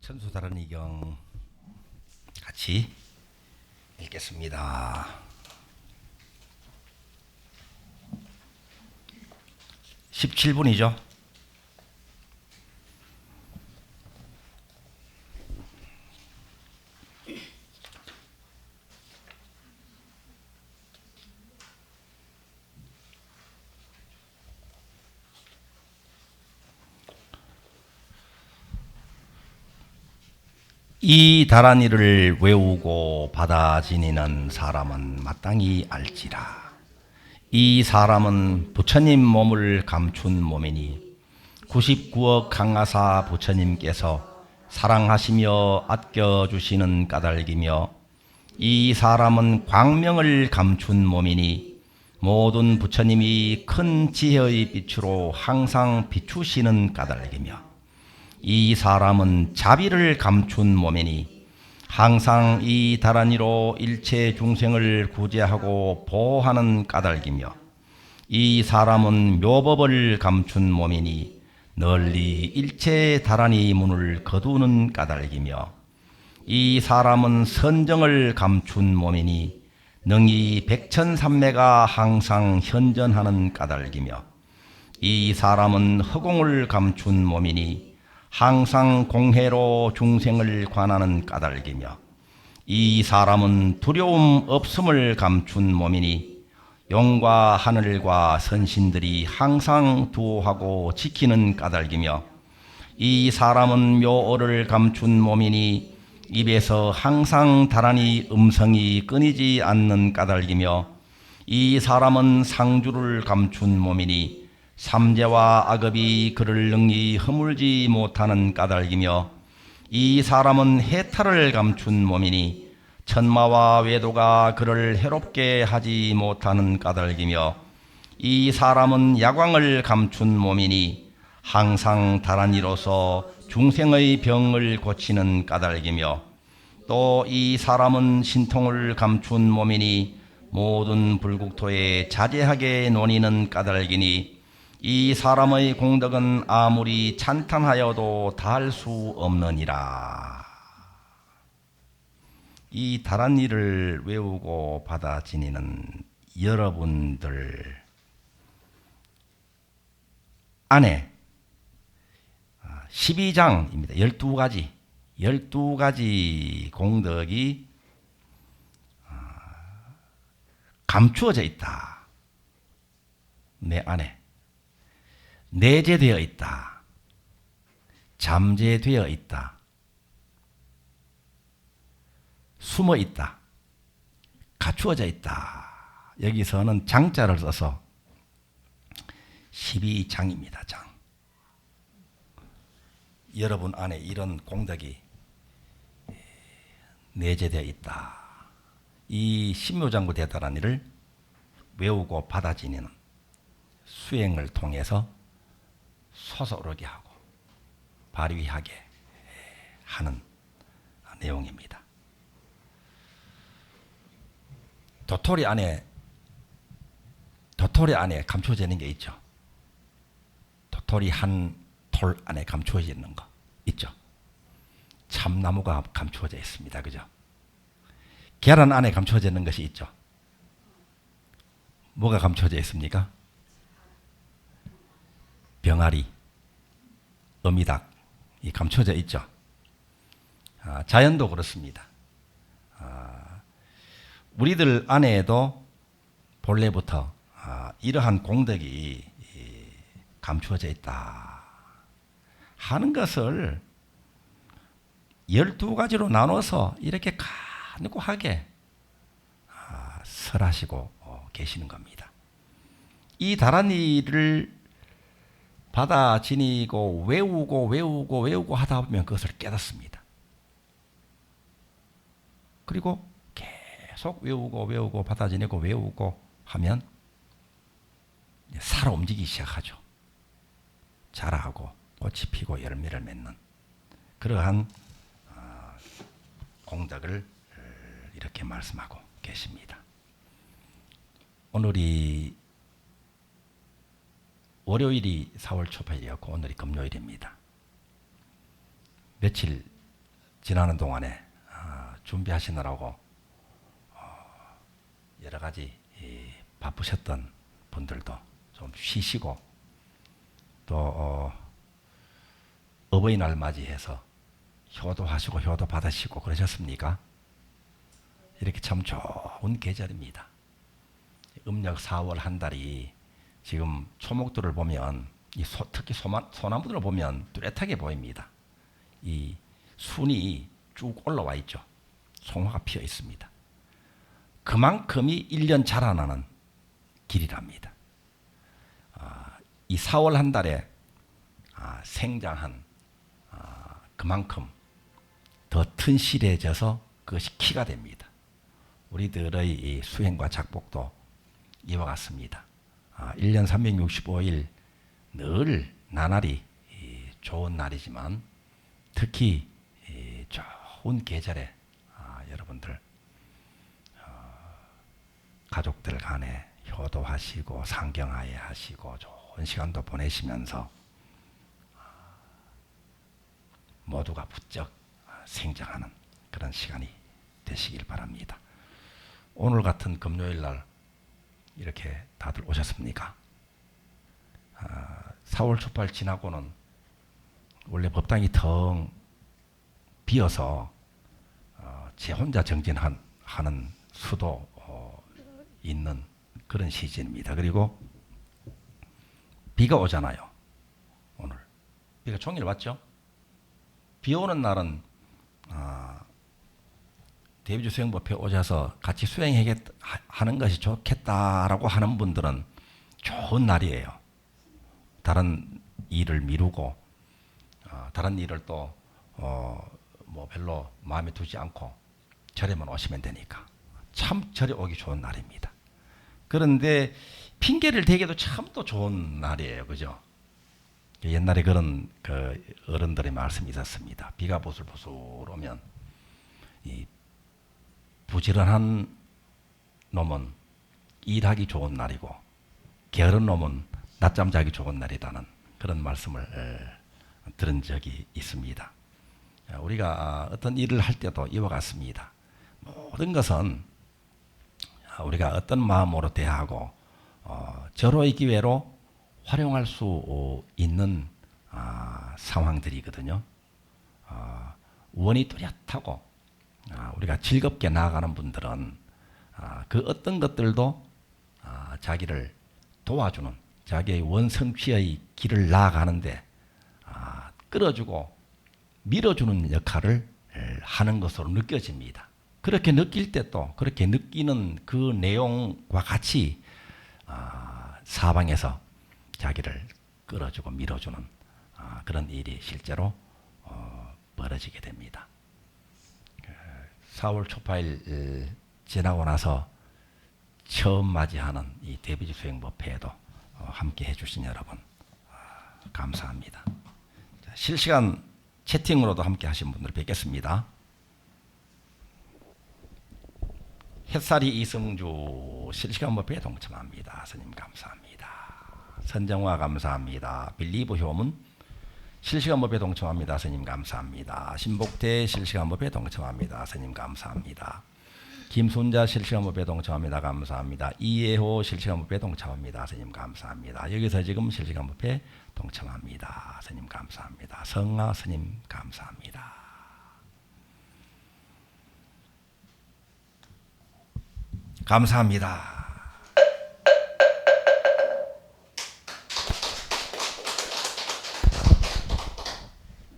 천수 다른 이경 같이 읽겠습니다. 17분이죠. 이 다란이를 외우고 받아 지니는 사람은 마땅히 알지라. 이 사람은 부처님 몸을 감춘 몸이니 99억 강하사 부처님께서 사랑하시며 아껴주시는 까닭이며 이 사람은 광명을 감춘 몸이니 모든 부처님이 큰 지혜의 빛으로 항상 비추시는 까닭이며 이 사람은 자비를 감춘 몸이니 항상 이 다란이로 일체 중생을 구제하고 보호하는 까닭이며 이 사람은 묘법을 감춘 몸이니 널리 일체 다란이 문을 거두는 까닭이며 이 사람은 선정을 감춘 몸이니 능히 백천삼매가 항상 현전하는 까닭이며 이 사람은 허공을 감춘 몸이니 항상 공해로 중생을 관하는 까닭이며 이 사람은 두려움 없음을 감춘 몸이니 용과 하늘과 선신들이 항상 두호하고 지키는 까닭이며 이 사람은 묘어를 감춘 몸이니 입에서 항상 다란히 음성이 끊이지 않는 까닭이며 이 사람은 상주를 감춘 몸이니 삼재와 악업이 그를 능히 허물지 못하는 까닭이며 이 사람은 해탈을 감춘 몸이니 천마와 외도가 그를 해롭게 하지 못하는 까닭이며 이 사람은 야광을 감춘 몸이니 항상 다란이로서 중생의 병을 고치는 까닭이며 또 이 사람은 신통을 감춘 몸이니 모든 불국토에 자제하게 논의는 까닭이니 이 사람의 공덕은 아무리 찬탄하여도 다할 수 없느니라. 이 다란 일을 외우고 받아 지니는 여러분들 안에 12장입니다. 12가지, 12가지 공덕이 감추어져 있다. 내 안에. 내재되어 있다. 잠재되어 있다. 숨어 있다. 갖추어져 있다. 여기서는 장자를 써서 12장입니다. 장. 여러분 안에 이런 공덕이 내재되어 있다. 이 신묘장구 대단한 을 외우고 받아지니는 수행을 통해서 솟아오르게 하고 발휘하게 하는 내용입니다. 도토리 안에 도토리 안에 감춰져 있는 게 있죠. 도토리 한 돌 안에 감추어져 있는 거 있죠. 참나무가 감추어져 있습니다. 그죠? 계란 안에 감추어져 있는 것이 있죠. 뭐가 감춰져 있습니까? 병아리, 어미닭이 감춰져 있죠. 아, 자연도 그렇습니다. 아, 우리들 안에도 본래부터 아, 이러한 공덕이 감추어져 있다 하는 것을 열두 가지로 나눠서 이렇게 간곡하게 아, 설하시고 어, 계시는 겁니다. 이 다란이를 받아 지니고 외우고 외우고 외우고 하다 보면 그것을 깨닫습니다. 그리고 계속 외우고 외우고 받아 지니고 외우고 하면 살아 움직이기 시작하죠. 자라고 꽃이 피고 열매를 맺는 그러한 어, 공덕을 이렇게 말씀하고 계십니다. 오늘이 월요일이 4월 초파일이었고 오늘이 금요일입니다. 며칠 지나는 동안에 아, 준비하시느라고 어, 여러 가지 이, 바쁘셨던 분들도 좀 쉬시고 또 어, 어버이날 맞이해서 효도하시고 효도 받으시고 그러셨습니까? 이렇게 참 좋은 계절입니다. 음력 4월 한 달이 지금 초목들을 보면 이 소, 특히 소마, 소나무들을 보면 뚜렷하게 보입니다. 이 순이 쭉 올라와 있죠. 송화가 피어 있습니다. 그만큼이 1년 자라나는 길이랍니다. 아, 이 4월 한 달에 아, 생장한 아, 그만큼 더 튼실해져서 그것이 키가 됩니다. 우리들의 이 수행과 작복도 이와 같습니다. 아, 1년 365일 늘 나날이 이 좋은 날이지만 특히 이 좋은 계절에 아, 여러분들 어, 가족들 간에 효도하시고 상경하에 하시고 좋은 시간도 보내시면서 아, 모두가 부쩍 아, 생장하는 그런 시간이 되시길 바랍니다. 오늘 같은 금요일 날 이렇게 다들 오셨습니까? 아, 4월 초발 지나고는 원래 법당이 텅 비어서 어, 제 혼자 정진하는 수도 어, 있는 그런 시즌입니다. 그리고 비가 오잖아요. 오늘 비가 종일 왔죠. 비 오는 날은 아, 대비주 수행법회 오셔서 같이 수행하는 것이 좋겠다라고 하는 분들은 좋은 날이에요. 다른 일을 미루고 어, 다른 일을 또 어, 뭐 별로 마음에 두지 않고 절에만 오시면 되니까 참 절에 오기 좋은 날입니다. 그런데 핑계를 대기도 참 또 좋은 날이에요, 그죠? 옛날에 그런 그 어른들의 말씀이 있었습니다. 비가 보슬보슬 오면 이 부지런한 놈은 일하기 좋은 날이고 게으른 놈은 낮잠 자기 좋은 날이다는 그런 말씀을 에, 들은 적이 있습니다. 아, 우리가 어떤 일을 할 때도 이와 같습니다. 모든 것은 우리가 어떤 마음으로 대하고 어, 절호의 기회로 활용할 수 있는 아, 상황들이거든요. 어, 원이 뚜렷하고 아, 우리가 즐겁게 나아가는 분들은 아, 그 어떤 것들도 아, 자기를 도와주는 자기의 원성취의 길을 나아가는데 아, 끌어주고 밀어주는 역할을 하는 것으로 느껴집니다. 그렇게 느낄 때 또 그렇게 느끼는 그 내용과 같이 아, 사방에서 자기를 끌어주고 밀어주는 아, 그런 일이 실제로 어, 벌어지게 됩니다. 4월 초파일 에, 지나고 나서 처음 맞이하는 이 데뷔지 수행법회에도 어, 함께 해주신 여러분 아, 감사합니다. 자, 실시간 채팅으로도 함께 하신 분들 뵙겠습니다. 햇살이 이승주 실시간 법회에 동참합니다. 스님 감사합니다. 선정화 감사합니다. 빌리브 효문 실시간 법에 동참합니다. 스님 감사합니다. 신복대 실시간 법에 동참합니다. 스님 감사합니다. 김순자 실시간 법에 동참합니다. 감사합니다. 이예호 실시간 법에 동참합니다. 스님 감사합니다. 여기서 지금 실시간 법에 동참합니다. 스님 감사합니다. 성아 스님 감사합니다. 감사합니다.